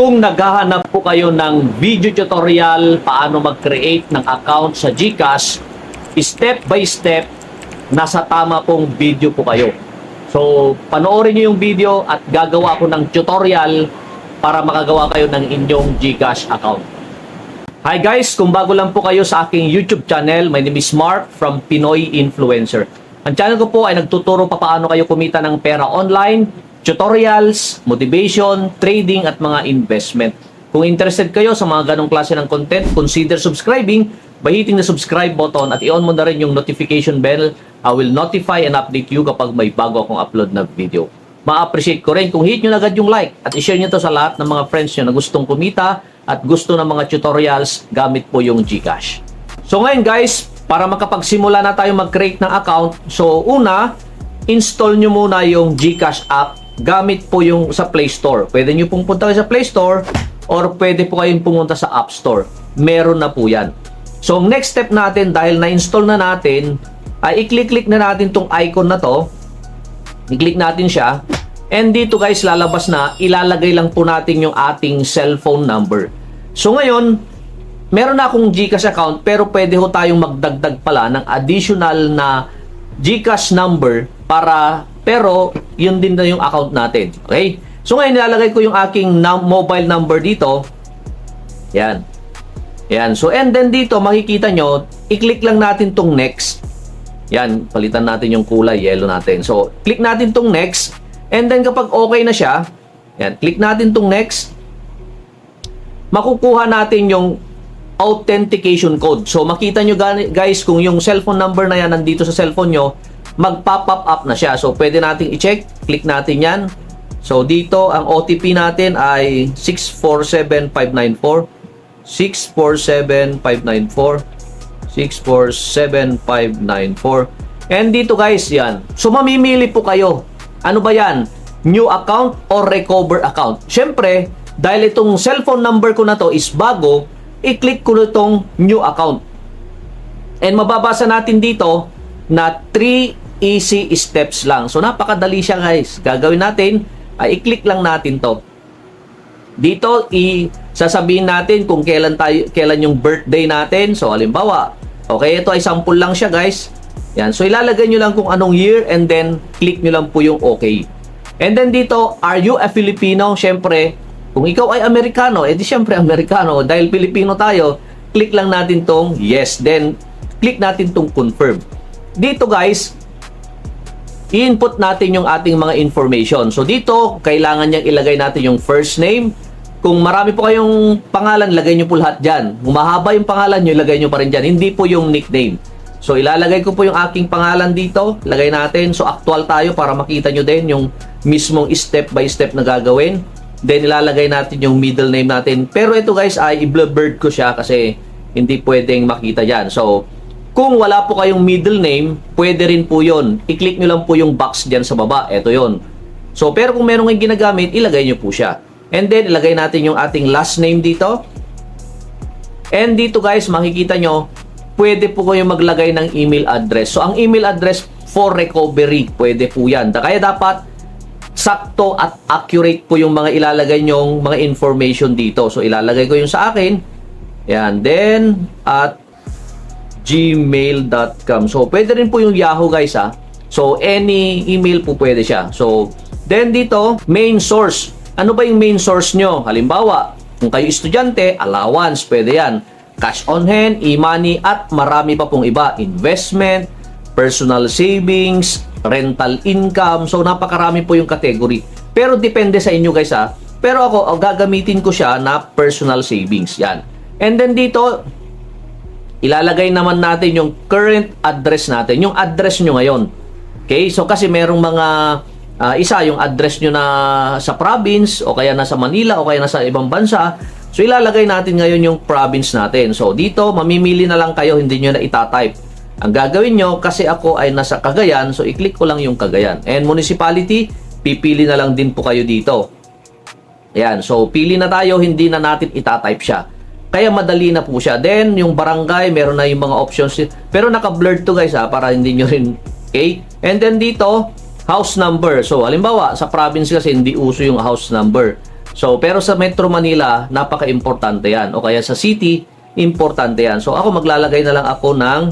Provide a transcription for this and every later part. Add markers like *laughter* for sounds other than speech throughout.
Kung naghahanap po kayo ng video tutorial paano mag-create ng account sa GCash, step by step, nasa tama pong video po kayo. So, panoorin nyo yung video at gagawa ko ng tutorial para makagawa kayo ng inyong GCash account. Hi guys, kung bago lang po kayo sa aking YouTube channel, my name is Mark from Pinoy Influencer. Ang channel ko po ay nagtuturo pa paano kayo kumita ng pera online, tutorials, motivation, trading at mga investment. Kung interested kayo sa mga ganong klase ng content, consider subscribing by hitting the subscribe button at i-on mo na rin yung notification bell. I will notify and update you kapag may bago akong upload na video. Ma-appreciate ko rin kung hit nyo agad yung like at i-share nyo to sa lahat ng mga friends nyo na gustong kumita at gusto ng mga tutorials gamit po yung GCash. So ngayon guys, para makapagsimula na tayo mag-create ng account, so una, install nyo muna yung GCash app gamit po yung sa Play Store. Pwede nyo pong punta kayo sa Play Store or pwede po kayong pumunta sa App Store. Meron na po yan. So ang next step natin dahil na-install na natin, ay i-click-click na natin tong icon na to. I-click natin siya. And dito guys, lalabas na, ilalagay lang po natin yung ating cellphone number. So ngayon, meron na akong GCash account pero pwede ho tayong magdagdag pala ng additional na GCash number para pero yun din na yung account natin. Okay? So ngayon nilalagay ko yung aking mobile number dito. Yan. Yan. So and then dito makikita nyo, i-click lang natin tong next. Yan, palitan natin yung kulay, yellow natin. So, click natin tong next. And then kapag okay na siya, yan, click natin tong next makukuha natin yung authentication code. So makita nyo guys kung yung cellphone number na yan nandito sa cellphone nyo, mag-pop up na siya. So pwede nating i-check, click natin yan. So dito ang OTP natin ay 647594 647594 647594 And dito guys, yan. So mamimili po kayo. Ano ba yan? New account or recover account? Syempre, dahil itong cellphone number ko na to is bago, i-click ko itong new account. And mababasa natin dito na 3 easy steps lang. So napakadali siya guys. Gagawin natin, ay i-click lang natin to. Dito, i sasabihin natin kung kailan tayo kailan yung birthday natin. So halimbawa, okay, ito ay sample lang siya guys. Yan. So ilalagay nyo lang kung anong year and then click nyo lang po yung okay. And then dito, are you a Filipino? Syempre, kung ikaw ay Amerikano, edi syempre Amerikano. Dahil Pilipino tayo, click lang natin tong yes. Then, click natin tong confirm. Dito guys, i-input natin yung ating mga information. So dito, kailangan niyang ilagay natin yung first name. Kung marami po kayong pangalan, lagay niyo po lahat dyan. Kung mahaba yung pangalan niyo, ilagay niyo pa rin dyan. Hindi po yung nickname. So ilalagay ko po yung aking pangalan dito. Lagay natin. So actual tayo para makita nyo din yung mismong step by step na gagawin. Then ilalagay natin yung middle name natin. Pero ito guys ay i-blurred ko siya kasi hindi pwedeng makita yan. So kung wala po kayong middle name, pwede rin po yon. I-click nyo lang po yung box dyan sa baba. Ito yon. So, pero kung meron kayong ginagamit, ilagay nyo po siya. And then, ilagay natin yung ating last name dito. And dito guys, makikita nyo, pwede po kayong maglagay ng email address. So, ang email address for recovery, pwede po yan. Kaya dapat, sakto at accurate po yung mga ilalagay nyong mga information dito. So, ilalagay ko yung sa akin. Yan. Then, at gmail.com. So, pwede rin po yung Yahoo guys ha. So, any email po pwede siya. So, then dito, main source. Ano ba yung main source nyo? Halimbawa, kung kayo estudyante, allowance, pwede yan. Cash on hand, e-money, at marami pa pong iba. Investment, personal savings, rental income. So, napakarami po yung category. Pero depende sa inyo guys ha. Pero ako, gagamitin ko siya na personal savings. Yan. And then dito, ilalagay naman natin yung current address natin, yung address nyo ngayon. Okay? So kasi merong mga ah, isa yung address nyo na sa province o kaya nasa Manila o kaya nasa ibang bansa. So ilalagay natin ngayon yung province natin. So dito mamimili na lang kayo, hindi nyo na itatype. Ang gagawin nyo kasi ako ay nasa Cagayan, so i-click ko lang yung Cagayan. And municipality, pipili na lang din po kayo dito. Ayan, so pili na tayo, hindi na natin itatype siya. Kaya madali na po siya. Then, yung barangay, meron na yung mga options. Pero naka-blurred to guys ha, para hindi nyo rin, okay? And then dito, house number. So, halimbawa, sa province kasi hindi uso yung house number. So, pero sa Metro Manila, napaka-importante yan. O kaya sa city, importante yan. So, ako maglalagay na lang ako ng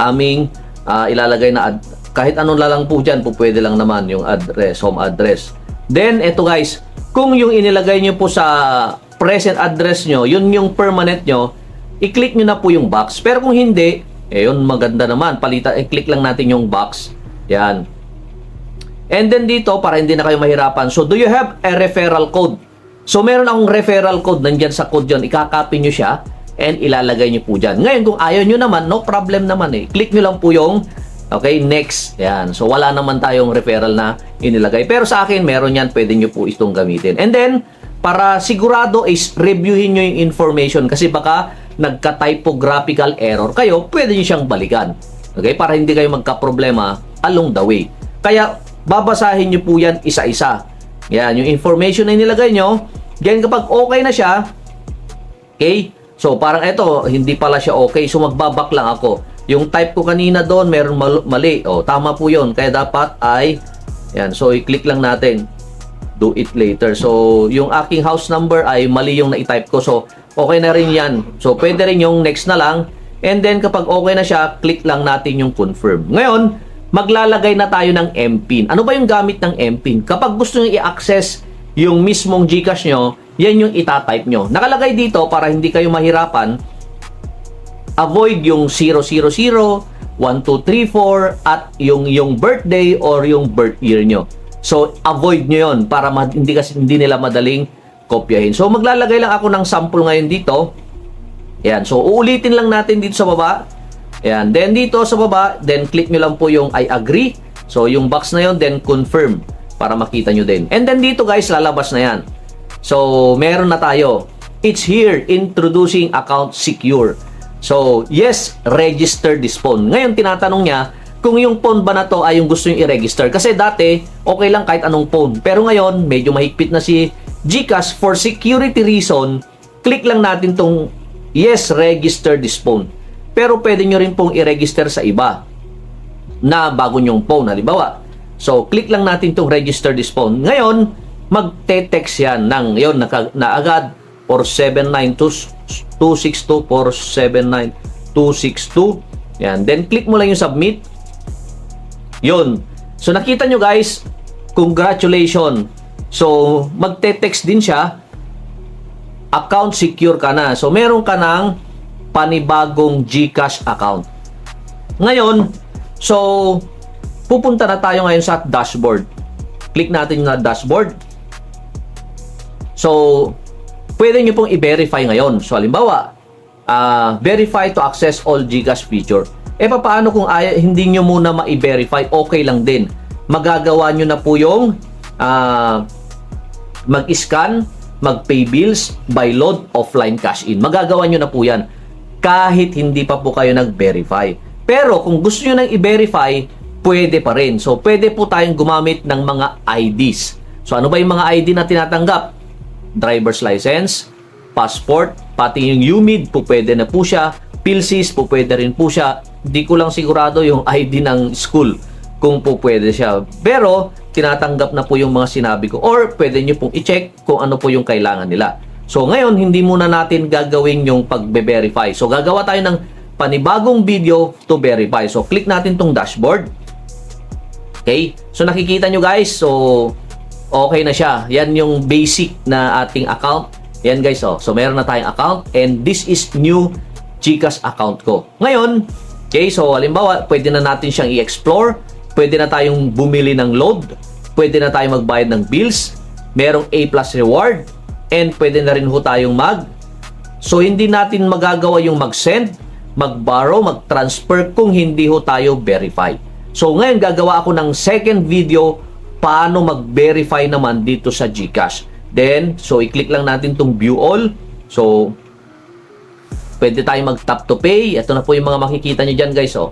aming ah, ilalagay na ad- kahit anong lalang po dyan, po pwede lang naman yung address, home address. Then, eto guys, kung yung inilagay nyo po sa present address nyo, yun yung permanent nyo, i-click nyo na po yung box. Pero kung hindi, eh yun maganda naman. Palita, i-click lang natin yung box. Yan. And then dito, para hindi na kayo mahirapan. So, do you have a referral code? So, meron akong referral code. Nandyan sa code yun. Ikakopy nyo siya and ilalagay nyo po dyan. Ngayon, kung ayaw nyo naman, no problem naman eh. Click nyo lang po yung Okay, next. Yan. So, wala naman tayong referral na inilagay. Pero sa akin, meron yan. Pwede nyo po itong gamitin. And then, para sigurado is reviewin nyo yung information kasi baka nagka-typographical error kayo, pwede nyo siyang balikan. Okay? Para hindi kayo magka-problema along the way. Kaya, babasahin nyo po yan isa-isa. Yan, yung information na inilagay nyo. Yan, kapag okay na siya, okay? So, parang ito, hindi pala siya okay. So, magbabak lang ako. Yung type ko kanina doon, meron mal- mali. O, tama po yon Kaya dapat ay, yan. So, i-click lang natin. Do it later. So, yung aking house number ay mali yung na-type ko. So, okay na rin yan. So, pwede rin yung next na lang. And then, kapag okay na siya, click lang natin yung confirm. Ngayon, maglalagay na tayo ng MPIN. Ano ba yung gamit ng MPIN? Kapag gusto nyo i-access yung mismong GCash nyo, yan yung itatype nyo. Nakalagay dito para hindi kayo mahirapan, avoid yung 000, 1234 at yung yung birthday or yung birth year nyo. So avoid nyo yon para hindi kasi hindi nila madaling kopyahin. So maglalagay lang ako ng sample ngayon dito. Ayan, so uulitin lang natin dito sa baba. Ayan, then dito sa baba, then click nyo lang po yung I agree. So yung box na yon then confirm para makita nyo din. And then dito guys, lalabas na yan. So meron na tayo. It's here, introducing account secure. So, yes, register this phone. Ngayon, tinatanong niya kung yung phone ba na to ay yung gusto yung i-register. Kasi dati, okay lang kahit anong phone. Pero ngayon, medyo mahigpit na si GCash. For security reason, click lang natin tong yes, register this phone. Pero pwede nyo rin pong i-register sa iba na bago nyong phone. Halimbawa, so click lang natin tong register this phone. Ngayon, magte-text yan ng, yun, naka, na agad or 79262 for 79262. Yan. Then, click mo lang yung submit. Yun. So, nakita nyo guys, congratulations. So, magte-text din siya. Account secure ka na. So, meron ka ng panibagong GCash account. Ngayon, so, pupunta na tayo ngayon sa dashboard. Click natin na dashboard. So, pwede nyo pong i-verify ngayon. So, halimbawa, ah, verify to access all GCash feature. E paano kung ay, hindi nyo muna ma-verify, okay lang din. Magagawa nyo na po yung ah, mag-scan, mag-pay bills, by load, offline cash in. Magagawa nyo na po yan kahit hindi pa po kayo nag-verify. Pero kung gusto nyo nang i-verify, pwede pa rin. So, pwede po tayong gumamit ng mga IDs. So, ano ba yung mga ID na tinatanggap? driver's license, passport, pati yung UMID po pwede na po siya, PILSIS po pwede rin po siya. Di ko lang sigurado yung *laughs* ID ng school kung po pwede siya. Pero tinatanggap na po yung mga sinabi ko or pwede nyo pong i-check kung ano po yung kailangan nila. So ngayon, hindi muna natin gagawin yung pag-verify. So gagawa tayo ng panibagong video to verify. So click natin tong dashboard. Okay? So nakikita nyo guys, so okay na siya. Yan yung basic na ating account. Yan guys, oh. So meron na tayong account and this is new Gcash account ko. Ngayon, okay, so halimbawa, pwede na natin siyang i-explore. Pwede na tayong bumili ng load. Pwede na tayong magbayad ng bills. Merong A plus reward. And pwede na rin ho tayong mag. So hindi natin magagawa yung mag-send, mag-borrow, mag-transfer kung hindi ho tayo verify. So ngayon gagawa ako ng second video paano mag-verify naman dito sa GCash. Then, so i-click lang natin tong view all. So, pwede tayo mag-tap to pay. Ito na po yung mga makikita nyo dyan guys. Oh.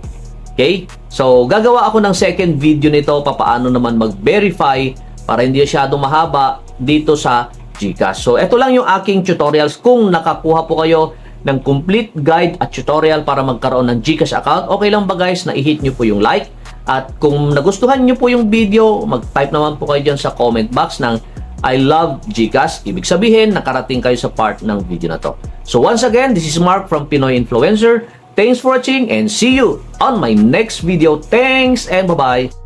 Okay? So, gagawa ako ng second video nito papaano naman mag-verify para hindi masyado mahaba dito sa GCash. So, ito lang yung aking tutorials. Kung nakakuha po kayo ng complete guide at tutorial para magkaroon ng GCash account, okay lang ba guys na i-hit nyo po yung like at kung nagustuhan nyo po yung video, mag-type naman po kayo dyan sa comment box ng I love Gcash. Ibig sabihin, nakarating kayo sa part ng video na to. So once again, this is Mark from Pinoy Influencer. Thanks for watching and see you on my next video. Thanks and bye-bye!